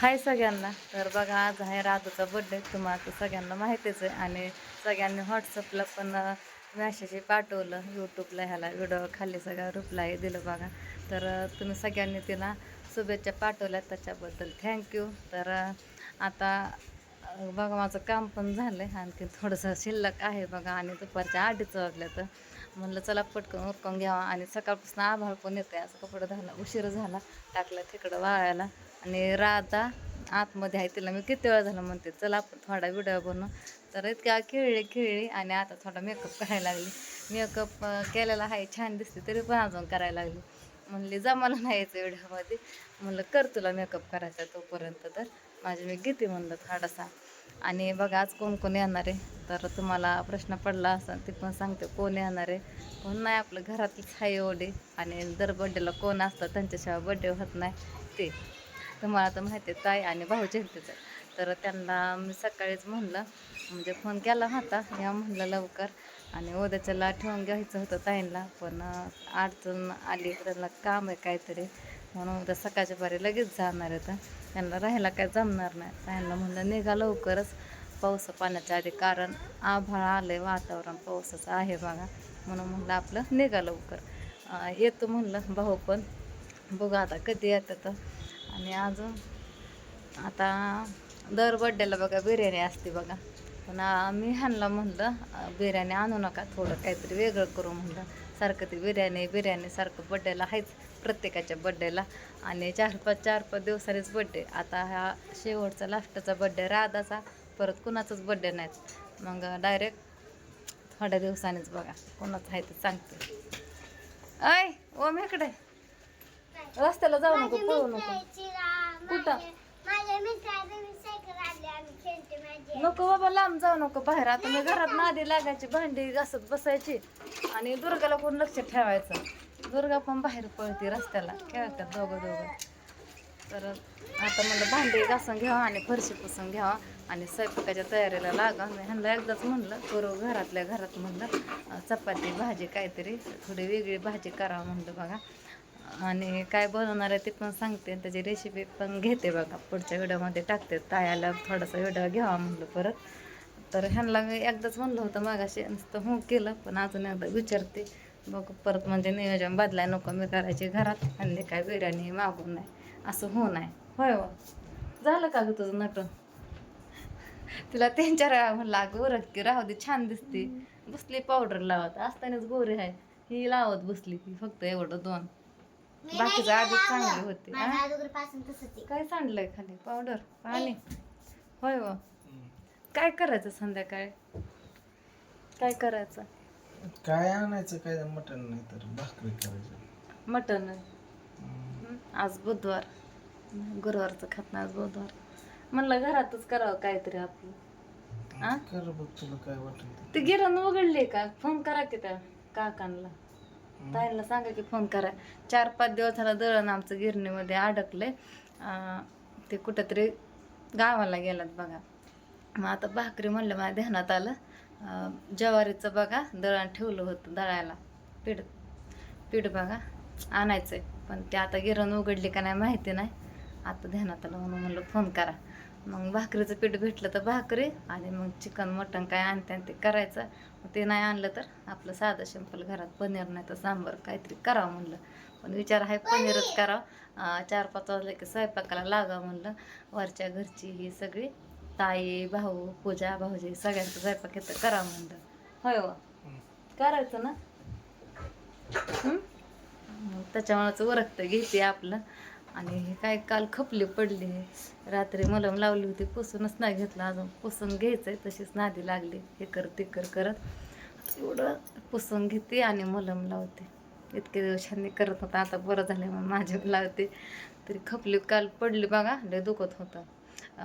हाय सगळ्यांना. तर बघा आज आहे राधूचा बड्डे तुम्हाला सगळ्यांना माहितीच आहे. आणि सगळ्यांनी व्हॉट्सअपला पण मॅसेज पाठवलं यूट्यूबला ह्याला व्हिडिओ खाली सगळं रिप्लाय दिलं बघा. तर तुम्ही सगळ्यांनी तिला शुभेच्छा पाठवल्या त्याच्याबद्दल. थँक्यू तर आता बघा माझं काम पण झालं आहे आणखी थोडंसं शिल्लक आहे बघा. आणि दुपारच्या आठीच वाजल्या तर म्हणलं चला पटकन उरकून घ्यावा. आणि सकाळपासून आभाळ पण येते असं कपडं झालं उशीर झाला. टाकलं तिकडं वाळायला. आणि राधा आतमध्ये आहे तिला मी किती वेळा झालं म्हणते चला आपण थोडा व्हिडिओ बनवू. तर इतक्या खेळली खेळली आणि आता थोडा मेकअप करायला लागली. मेकअप केलेला आहे छान दिसते तरी पण अजून करायला लागली. म्हणली जमाला नाही यायचं व्हिडिओमध्ये म्हणलं कर तुला मेकअप करायचा तोपर्यंत तर. माझी मी घेते म्हणलं थोडासा. आणि बघा आज कोण कोण येणार आहे? तर तुम्हाला प्रश्न पडला असा ते पण सांगते कोण येणार आहे? कोण नाही आपलं घरातलीच आहे ओढे आणि दर बड्डेला कोण असतं त्यांच्याशिवाय बड्डे होत नाही ते. तुम्हाला तर माहिती आहे ताई आणि भाऊ जयंतीचं तर त्यांना मी सकाळीच म्हणलं म्हणजे फोन केला होता या म्हणलं लवकर. आणि उद्याच्याला ठेवून घ्यायचं होतं ताईंना पण अडचण आली त्यांना काम आहे काहीतरी. म्हणून उद्या सकाळच्या पारी लगेच जाणार आहे तर त्यांना राहायला काय जमणार नाही. ताईंना म्हणलं निघा लवकरच पाऊस पाण्याच्या आधी कारण आभाळ आलं आहे वातावरण पावसाचं आहे बघा. म्हणून म्हणलं आपलं निघा लवकर. येतो म्हणलं भाऊ पण. बघू आता कधी येतं तर आणि अजून आता दर बड्डेला बघा बिर्याणी असते बघा. पण मी ह्यांना म्हणलं बिर्याणी आणू नका थोडं काहीतरी वेगळं करू म्हणलं. सारखं ती बिर्याणी बिर्याणी सारखं बड्डेला आहेच प्रत्येकाच्या बड्डेला आणि चार पाच चार पाच दिवसांनीच बड्डे आता हा शेवटचा लास्टचा बड्डे राधाचा परत कुणाचाच बड्डे नाहीत. मग डायरेक्ट थोड्या दिवसानेच बघा कोणाचं आहे ते सांगते. ऐ ओम इकडे. रस्त्याला जाऊ नको पळू नको. कुठं? नको बाबा लांब जाऊ नको बाहेर. आता मी घरात नादी लागायची भांडी घासत बसायची. आणि दुर्गाला कोण लक्ष ठेवायचं? दुर्गा पण बाहेर पळते रस्त्याला खेळतात दोघं दोघं. तर आता मला भांडी घासून घ्यावा आणि फरशी पुसून घ्यावा आणि स्वयंपाकाच्या तयारीला लागा. मी ह्यांना एकदाच म्हणलं करू घरातल्या घरात म्हणलं चपाती भाजी काहीतरी थोडी वेगळी भाजी करावं म्हणलं बघा. आणि काय बनवणार आहे ते पण सांगते. आणि त्याची रेसिपी पण घेते बघा. पुढच्या व्हिडिओमध्ये टाकते. तायाला थोडासा व्हिडिओ घ्यावा म्हणलं परत. तर ह्यांना मी एकदाच म्हणलं होतं मागाशी. नुसतं हो केलं पण अजून एकदा विचारते. बघ परत म्हणजे नियोजन बदलाय नको मी करायचे घरात. हल्ली काय बिर्याणी मागून नाही. असं हो नाही. होय हो. झालं का ग तुझं नटून? तिला तीन चार वेळा म्हणलं अगं उरक की राहू दे छान दिसते. बसली पावडर लावत. असतानाच गोरी आहे. ही लावत बसली ती फक्त एवढं दोन. बाकीचं आधी चांगली होती हा? काय सांडलंय खाली? पावडर पाणी? होय व. काय करायचं संध्याकाळी? काय करायचं? काय आणायचं काय मटण नाही तर भाकरी करायचं. मटन हम्म. आज बुधवार. गुरुवारचं खात नाही आज बुधवार. म्हणलं घरातच करावं काहीतरी आपलं. आ? कर बघ तुला काय वाटेल ते. ते गिरण उघडले का? फोन करा की त्या काकांना. ताईला सांगा की फोन करा. चार पाच दिवस झाला दळण आमचं गिरणीमध्ये अडकलंय. ते कुठंतरी गावाला गेलात बघा. मग आता भाकरी म्हणलं माझ्या ध्यानात आलं. ज्वारीचं बघा दळण ठेवलं होतं दळायला. पीठ पीठ बघा आणायचं आहे पण ते आता गिरण उघडली का नाही माहिती नाही. आता ध्यानात आलं म्हणून म्हणलं फोन करा. मग भाकरीचं पीठ भेटलं तर भाकरी आणि मग चिकन मटण काय आणते आणि ते करायचं. मग ते नाही आणलं तर आपलं साधं सिंपल घरात पनीर नाही तर सांबार काहीतरी करावं म्हणलं. पण विचार आहे पनीरच करावं. चार पाच वाजले की स्वयंपाकाला लागावं म्हणलं. वरच्या घरची ही सगळी ताई भाऊ पूजा भाऊजी सगळ्यांचं स्वयंपाक येतं करावं म्हणलं. होय वा करायचं ना? त्याच्यामुळेच उरकतं घेते आपलं. आणि हे काय काल खपली पडली. रात्री मलम लावली होती पुसूनच नाही घेतलं अजून. पुसून आहे तशीच नादी लागली. हे कर ते कर करत. एवढं पुसून घेते आणि मलम लावते. इतके दिवसांनी करत होता आता बरं झालं मग माझ्या लावते. तरी खपली काल पडली बघा लय दुखत होतं.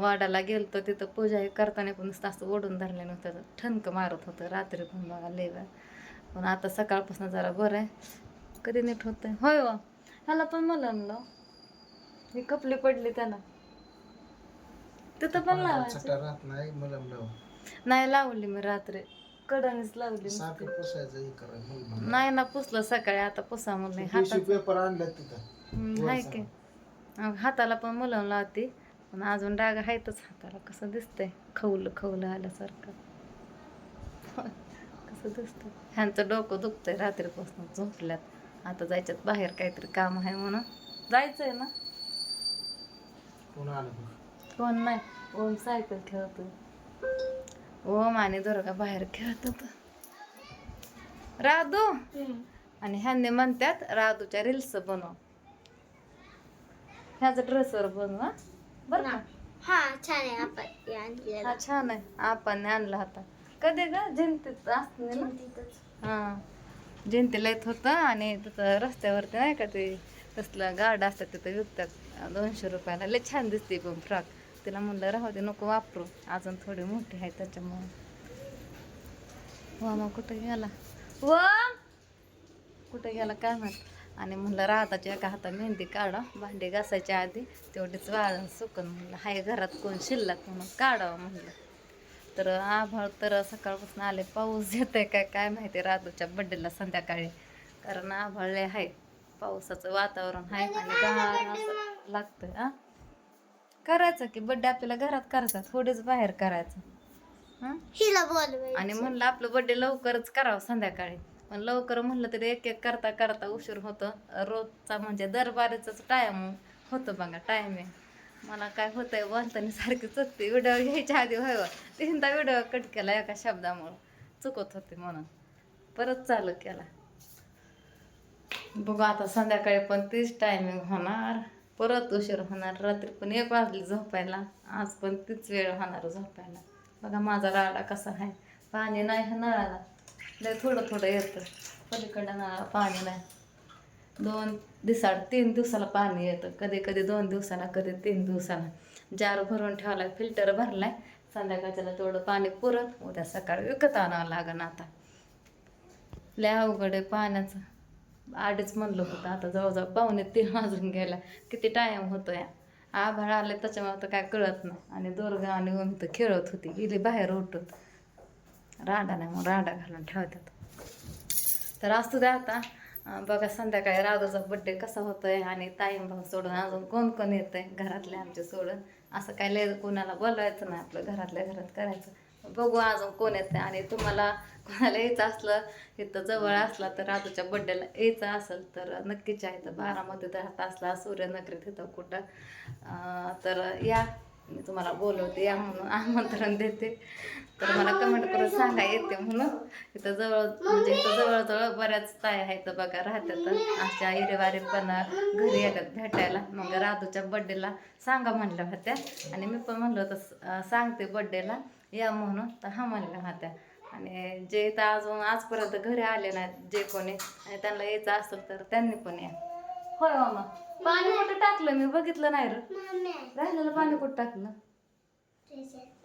वाडाला गेलो तर तिथं पूजा हे करताना पण नुसतं असं ओढून धरले नव्हतं. ठणकं मारत होतं रात्री पण बघा लय वेळ. पण आता सकाळपासून जरा बरं आहे. कधी नीट होतंय? होय वा ह्याला पण मलम लाव. ही कपली पडली त्याला तिथं पण लावायचं. चटा राहत नाही मला लाव नाही लावली मी रात्री. कडणीच लावली सारखं. पुसायचं हे नाही ना पुसलं सकाळी आता पुसा म्हणलं टिश्यू हातात पेपर आणल्यात तिथं. हम्म, हाय की. हाताला पण मलम लावते पण अजून डाग आहेतच हाताला. कसं दिसतंय? खवलं खवलं आल्यासारखं. कसं दिसतंय? ह्यांचं डोकं दुखतंय रात्रीपासून झोपल्यात. आता जायच्यात बाहेर काहीतरी काम आहे म्हणून. जायचंय ना? कोण आलं बघ कोण नाही ओम सायकल खेळतोय. ओम आणि दुर्गा बाहेर खेळत होत राधू! आणि ह्यांनी म्हणतात राधूच्या रील्स बनव. ह्याचा ड्रेसवर बनवा बरं का? हा छान आहे. आपण आणलेलं. हा छान आहे. आपण आणला होता कधी ग? जयंतीत असते ना? हा. जयंतीला येत होतं आणि तिथं रस्त्यावरती नाही का ते तसलं गार्ड असतात तिथं विकतात. दोनशे रुपयाला. लय छान दिसते पण फ्रॉक. तिला म्हणलं राहू दे नको वापरू. अजून थोडी मोठी आहे त्याच्यामुळे. वा मग कुठं गेला? व कुठं गेला काय म्हणत आणि म्हणलं राहताच्या एका हातात मेहंदी काढा. भांडी घासायच्या आधी तेवढीच वाळ सुकन म्हणलं हाय घरात कोण शिल्लक म्हणून काढावं म्हणलं. तर आभाळ तर सकाळपासून आले पाऊस येत आहे काय काय माहिती राधूच्या बड्डेला संध्याकाळी. कारण आभाळ लय आहे. पावसाचं वातावरण आहे आणि गार असं. लागतंय आ करायचं की बड्डे आपल्याला घरात करायचा थोडेच बाहेर करायचं. हां? हिला बोलवायचं. आणि म्हणलं आपलं बड्डे लवकरच करावं संध्याकाळी. पण लवकर म्हणलं तरी एक एक करता करता उशीर होतं. रोजचा म्हणजे दरबारीचाच टाइम होतं बघा टायमिंग मला काय होतंय बोलताना सारखी चुकते. व्हिडिओ घ्यायच्या आधी व्हावं. तीनदा व्हिडिओ कट केला एका शब्दामुळं. चुकत होते म्हणून. परत चालू केला. बघू आता संध्याकाळी पण तीच टायमिंग होणार. परत उशीर होणार रात्री पण एक वाजली झोपायला आज पण तीच वेळ होणार झोपायला. बघा माझा राडा कसा आहे. पाणी नाही ह्या नळाला. लय थोडं थोडं येतं. पलीकडं नळाला पाणी नाही. दोन दिवसाड तीन दिवसाला पाणी येतं. कधी कधी दोन दिवसाला कधी तीन दिवसाला. जार भरून ठेवला फिल्टर भरलाय. संध्याकाळच्याला तेवढं पाणी पुरत उद्या सकाळी विकत आणावं लागन आता. लय अवघड आहे पाण्याचं. आधीच म्हणलं होतं. आता जवळजवळ पाहुणे तीन वाजून गेला. किती टाईम होतो या आभाळ आले त्याच्यामुळे तर काय कळत नाही. आणि दुर्गा आणि ओम तर खेळत होती. गेली बाहेर उठून. राडा नाही मग राडा घालून ठेवतात. तर असू द्या आता. बघा संध्याकाळी राधूचा बड्डे कसा होतोय आणि ताईम भाऊ सोडून अजून कोण कोण येतंय? घरातले आमचे सोडून. असं काय लय कोणाला बोलवायचं नाही आपलं. घरातल्या घरात करायचं. बघू अजून कोण येतंय आणि तुम्हाला कोणाला यायचं असलं इथं जवळ असला तर राजूच्या बड्डेला यायचं असेल तर नक्कीच आहे तर बारामध्ये राहत असला सूर्यनगरी तिथं कुठं. तर या मी तुम्हाला बोलवते या म्हणून आमंत्रण देते. तर मला कमेंट करून सांगा येते म्हणून. इथं जवळ म्हणजे इथं जवळजवळ बऱ्याच ताय आहेत बघा राहतात. अशा हिरेवारी पण घरी येतात भेटायला. मग राधूच्या बड्डेला सांगा म्हणल्या होत्या. आणि मी पण म्हणलं होतं सांगते बड्डेला या म्हणून तर हा म्हणल्या होत्या. आणि जे इथं अजून आजपर्यंत घरी आले नाहीत जे कोणी आणि त्यांना यायचं असेल तर त्यांनी पण या. होय मामा. पाणी कुठं टाकलं? मी बघितलं नाही राहिलेलं पाणी कुठं टाकलं?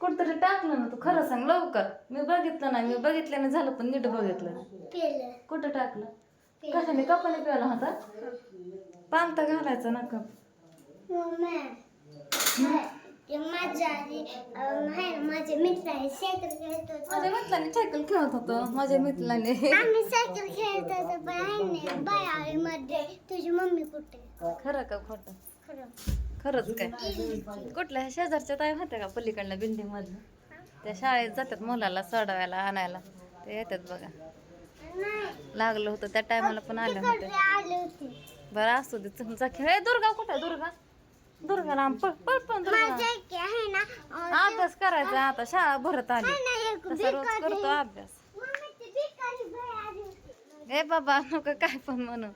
कुठतरी टाकलं ना तू. खरं सांग लवकर. मी बघितलं नाही. मी बघितल्याने झालं पण नीट बघितलं. कुठं टाकलं? कशाने कपाने प्याला होता? पांता घालायचा ना कप माझ्या आधी अं, आहे ना, माझे मित्र आहे सायकल खेळत होतो. माझ्या मित्राने सायकल खेळत होतो. माझ्या मित्राने. आम्ही सायकल खेळत होतो पण आहे ना बायामध्ये तुझी मम्मी कुठे? खरं का खोटं? खरं. खरंच काय? कुठल्या शेजारच्या ताई होत्या का पलीकडल्या बिल्डिंग मधलं त्या शाळेत जातात मुलाला सोडवायला आणायला. ते येतात बघा. नाही. लागलं होतं त्या टायमाला पण आले होते तिकडे आले होते. बरं असू दे. तुमचा खेळ दुर्गा कुठे दुर्गा? दुर्गा लांब पळ पळ पण दुर्गा. अभ्यास करायचा आता शाळा भरत आली. तसा रोज करतो अभ्यास. ए बाबा नको काय पण म्हणू.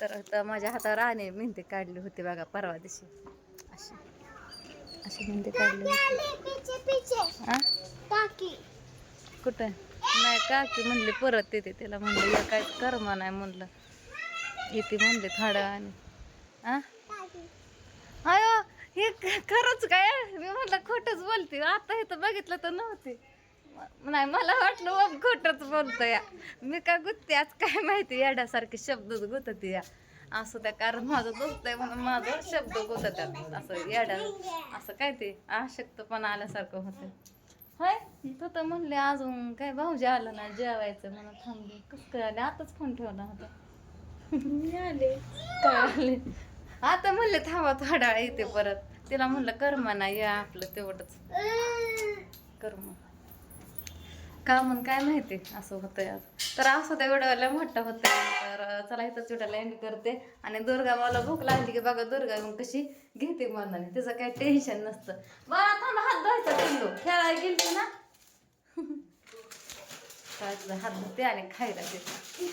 तर आता माझ्या हातावर आणि मेहंदी काढली होती बघा परवा दिवशी. अशी. अशी मेहंदी काढली होती. हा कुठं? नाही काकी म्हणली परत येते तिला म्हणलं या काय कर्म नाही म्हणलं. येते म्हणले थोड्या आणि आ? अयो हे खरंच काय? मी म्हटलं खोटंच बोलते. आता हे तर बघितलं तर नव्हते. म- नाही मला वाटलं खोटंच बोलतो या मी का गुत्ते? आज काय माहिती? येड्यासारखे शब्द गुतते या. असं त्या कारण माझं दुखतंय म्हणून माझं शब्द गुततात असं येड्या असं काय ते? आशक्तपणा आल्यासारखं होतं होय? तू तर म्हणले अजून काय भाऊजी आलं ना जेवायचं म्हणून थांबले. कसं आले? आताच फोन ठेवला होता. आले. काय आले? आता म्हणले थांबा थोडा येते परत. तिला म्हणलं कर्म ना या आपलं तेवढंच. कर्म का म्हण काय माहिती? असं होतंय आज तर असं त्या व्हिडिओला मोठं होतं तर चला इथंच व्हिडिओला एंड करते. आणि दुर्गा मला भूक लागली की बघा दुर्गा मग कशी घेते मनाने. तिचं काही टेन्शन नसतं. बरं थांबा हात धुवायचा पिल्लू. खेळायला गेली ना? काय हात धुते आणि खायला देते.